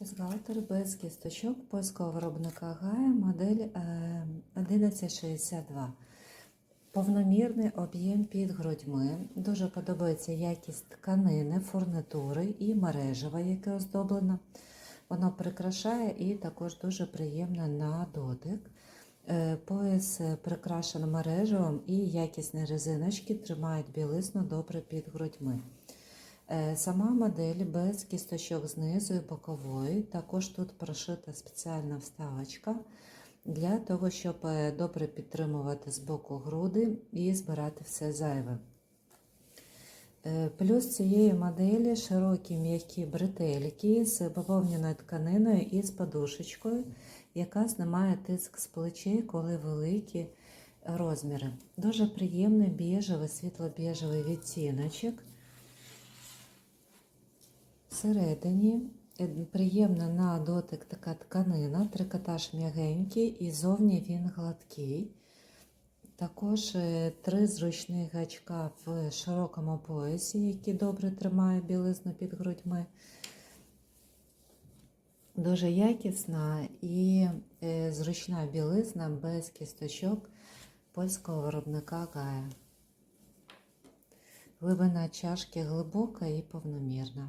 Бюстгальтер без кісточок польського виробника Гая модель е, 1162. Повномірний об'єм під грудьми. Дуже подобається якість тканини, фурнитури і мережева, яке оздоблено. Воно прикрашає і також дуже приємне на дотик. Е, Пояс е, прикрашений мережевим і якісні резиночки тримають білизну добре під грудьми. Е, Сама модель без кісточок знизу і бокової. Також тут прошита спеціальна вставочка для того, щоб е, добре підтримувати з боку груди і збирати все зайве. Е, Плюс цієї моделі широкі м'які бретельки з бавовняною тканиною і з подушечкою, яка знімає тиск з плечей, коли великі розміри. Дуже приємний біжевий, світло-біжевий відтіночок. Всередині е, приємна на дотик така тканина, трикотаж м'ягенький і зовні він гладкий. Також е, три зручні гачка в широкому поясі, які добре тримають білизну під грудьми. Дуже якісна і е, зручна білизна без кісточок польського виробника Гая. Глибина чашки глибока і повномірна.